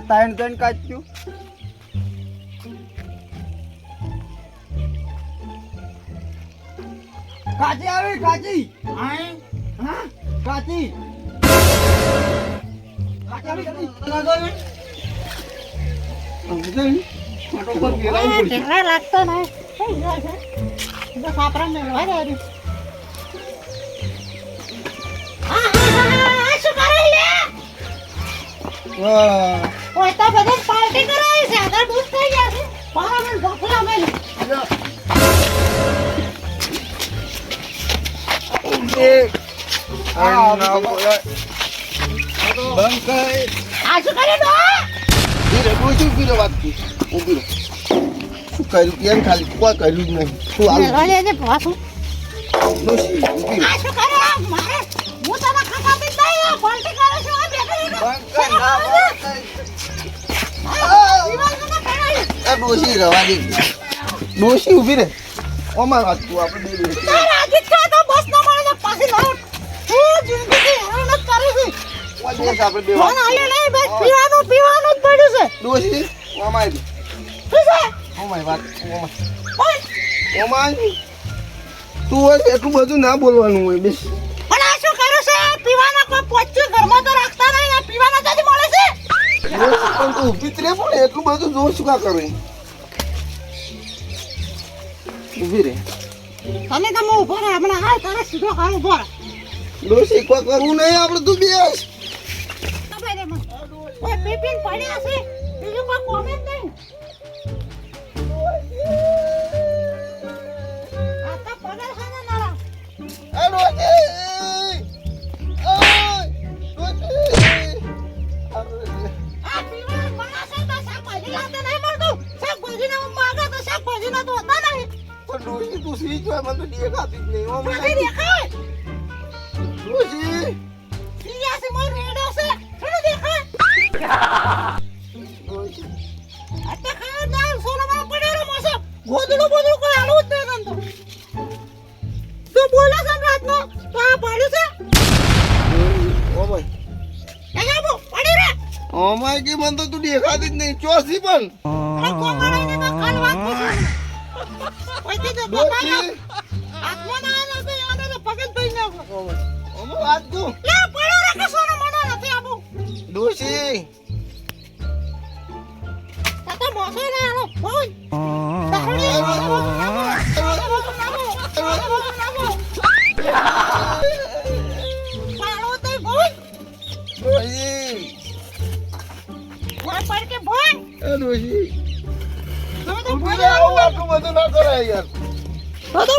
ત્રણ ત્રણ કાચ્યું કાચી આવી કાચી કાચી લાગતો બસ આપણા મેળવા દે હરી. ઓય તો બધે પાર્ટી કરાવી છે. આગળ દૂધ થઈ ગયા છે. મને ઢોકળા મેલે કર્યું. ખાલી? પાછું. ડોશી રવાની મારે. ના ડોશી ઊભી રહે ઓમાં વાત તું આપણે બે બે આજી ખા તો બસ ના મળે ને પાછી લાવ હું જિંદગી હેરાન જ કરું છું. ઓમાં આપણે બે વાત આલ્યો નહીં બસ પીવાનું પીવાનું જ પડ્યું છે. ડોશી ઓમાં આવી શું છે? ઓમાં વાત ઓમાં ઓમાં તું એટલું બધું ના બોલવાનું હોય બેસ. ઊભી જ રહે પણ એટલું બધું જોર શું કા કરે ઊભી રહે તને તો હું ઊભો રહે હમણાં હાલ તારે સીધો હાલ ઊભો રહે. ડોશી કોઈ કરવું નહીં આપણે તું બેસ. ખબર છે મને. પીપીને પડ્યા છે બીજું કોઈ કોમેન્ટ નહીં. શાકભાજીના તો હોતા નહીં પણ ડોશી તું સી જોય મને તો દેખાતી જ નહીં. ઓમાં નથી દેખાય. ડોશી પિયાસી મોર રેડો છે. શું દેખાય ડોશી તો ખાવા દાલ સોનામાં પડેલો મોસો. ગોદડું બોદડું કોઈ હાલવું જ નહીં તને તો. તું બોલે છે ને રાતનો? તો આ પાડ્યું છે? ઓમાય અહીંયા બો પડી રે. ઓમાય કે મને તો તું દેખાતી જ નહીં. ચોસી પણ. ઓયથી તો બતાવ્યો ડોશી હાથમાં તો આને તો પગ જ ધોઈ નાખો ઓમાય ઓમાય વાત તું લે પડ્યો રે સોનો મોનો નથી આબુ ડોશી. તો મોસો ને આલો. બોલ તાહડી આટલું બધું ના કરાય યાર. બધું તો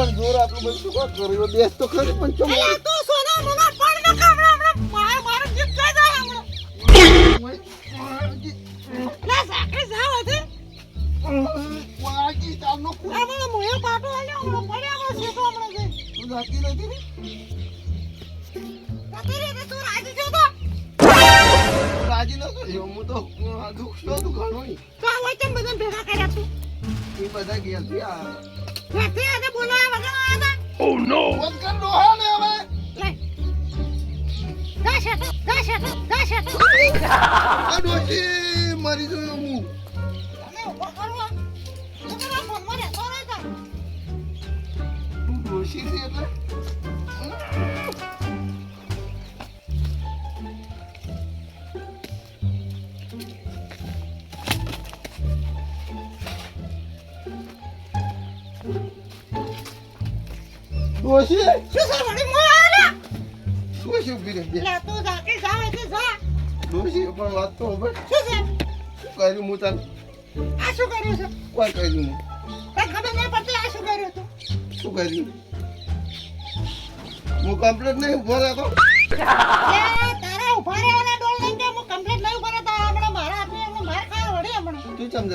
પણ જોર આટલું બધું શું કર્યું? બેસ તો ખરી પણ ચમ અલા તું સોના મોના ન મારે જીત જાય હમણાં. લે સાકરી જાવ હતી વાગી આ મને મોયો પાટો આલ્યો હમણાં પડ્યા હમણાં જઈ. તું જાતી નથી ને? જતી રહી તું રાજી તો? રાજી નતો થયો? હું તો દુઃખ તું ઘણો. તો આ હોય બધા ભેગા કર્યા તું એ બધા ગયા છે આ નથી આજે બોલાયા વગર આયા બંધ કર ડોહા ને હવે. હતા જા શેઠો જા શેઠો જા શેઠો આ ડોશી મરી ગયો હું. તમે ઊભા કરો. તું તારા ફોનમાં રહેતો રહેતા. તું ડોશી છે એટલે? ડોશી શું વળી? મોં ડોશી ઊભી રહે? લે તું જાકે જાવ એટલે જા. ડોશી પણ વાત તો હવે. શું છે? શું કર્યું હું તને આ શું કર્યું છે? કોઈ કર્યું નહીં. કઈ ખબર નહીં પડતી આ શું કર્યું તું શું કર્યું? હું કમ્પ્લીટ નહીં ઊભો રહેતો. તારા ઊભા રહેવાના ડોલ લઈને હું કમ્પ્લીટ નહીં ઊભા રહેતા? હમણાં મારા હાથની માર ખાવા વળી હમણાં. તું ચમ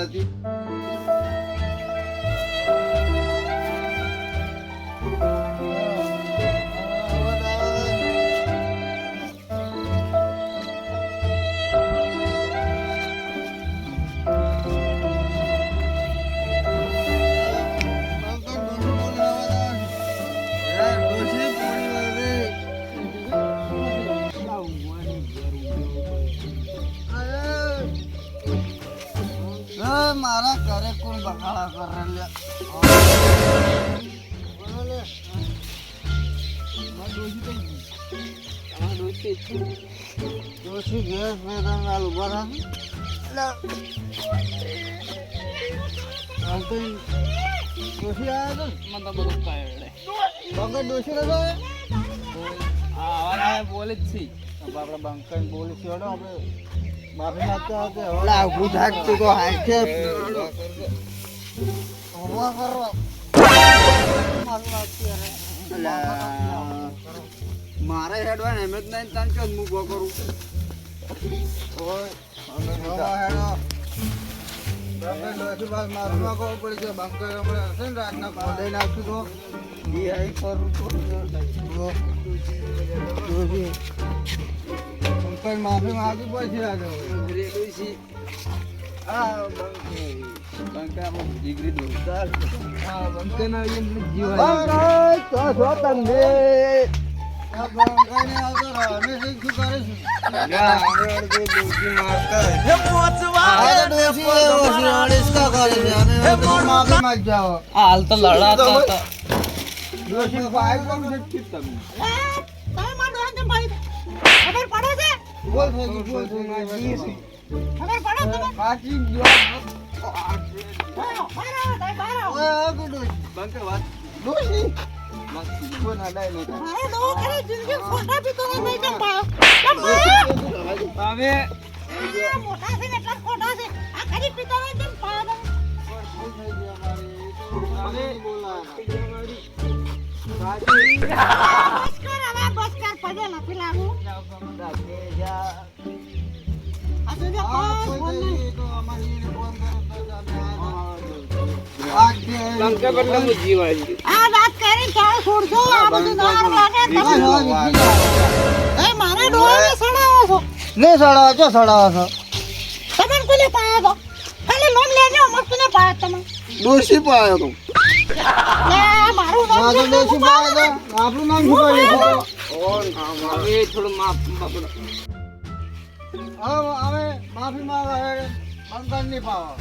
મારા ઘરે કોણ બખાડા કરે લે. ડોશી ગેસ મેં તમે હાલ ઊભા રહો. લે. હાલ તો ઈ ડોશી આયા તો ને? વગર ડોશી નતો આયો? બોલે જ છે આપણે બંકર બોલી છે આપણે માફી માંગતા હતા હવે લા, ઊભું તો હાથે. ઊભા કરો. મારે હેડવા ને એમ જ નહીં તને ચો હું ઊભો કરું? રાતના બંકર માફી માંગવી પછી ડિગ્રી તો છો આ આવતો શું કરે છે? આ તો કરે છે. અને માફી. હાલ તો લડાતા હતા. ડોશી ભાઈ પણ નથી તમે. તમે મારા ડોહાને કેમ ખબર પડે છે? બોલ બોલ થઈ ગયું. જી ખબર પડે તમે કાચી ગયો. હવે મોટા છે ને તમે? તમે. સડાવો છો. સડાવો છો તમે કોને પાડ્યો તો? ખાલી લોન લેજો, મસ્તીને પાડ્યો પાયો તો લે, મારું નામ આ તો છે ડોશી પાયો તો આપણું નામ હવે થોડું માફ હવે હવે માફી માંગો હવે બંકર નહીં પાવો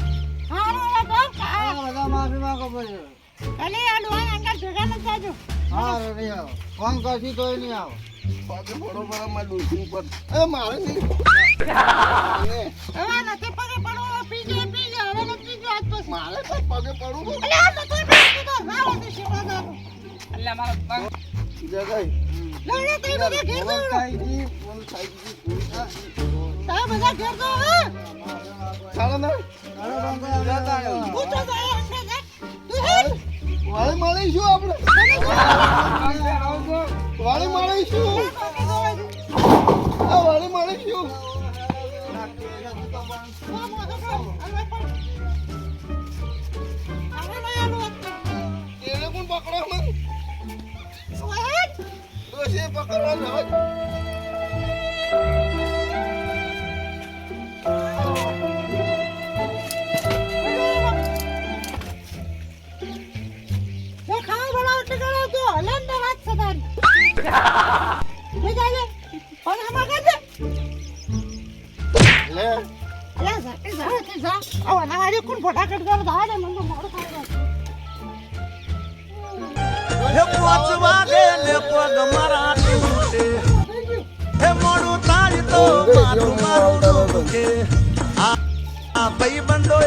બધા માફી માંગો પછી. હા રે ફોન કરશી તોય નહીં આવો. પગે બરોબર અમારે ડોશી પર એ મારે નહીં. હવે નથી પગે પડવો, પીજે, પીજે, હવે નથી પીજો આજ પછી. મારે પગે પડવું. અલે આ વાળી મળીશું આપણે વાળી મળીશું વાળી મળીશું મોટો બહુ. લઈ જાજે. ફોન આમાં કરજે. લે અલા જા, એ જા, એ જા. આવો, ના વાળી કોણ ફોટા કટ કરે? જા દે, મને મોડું થાય. હે પોચવા દે ને પગ મારા તૂટે. હે મોડું તારી તો મારું મારું દુખે. આ ભાઈ બંધો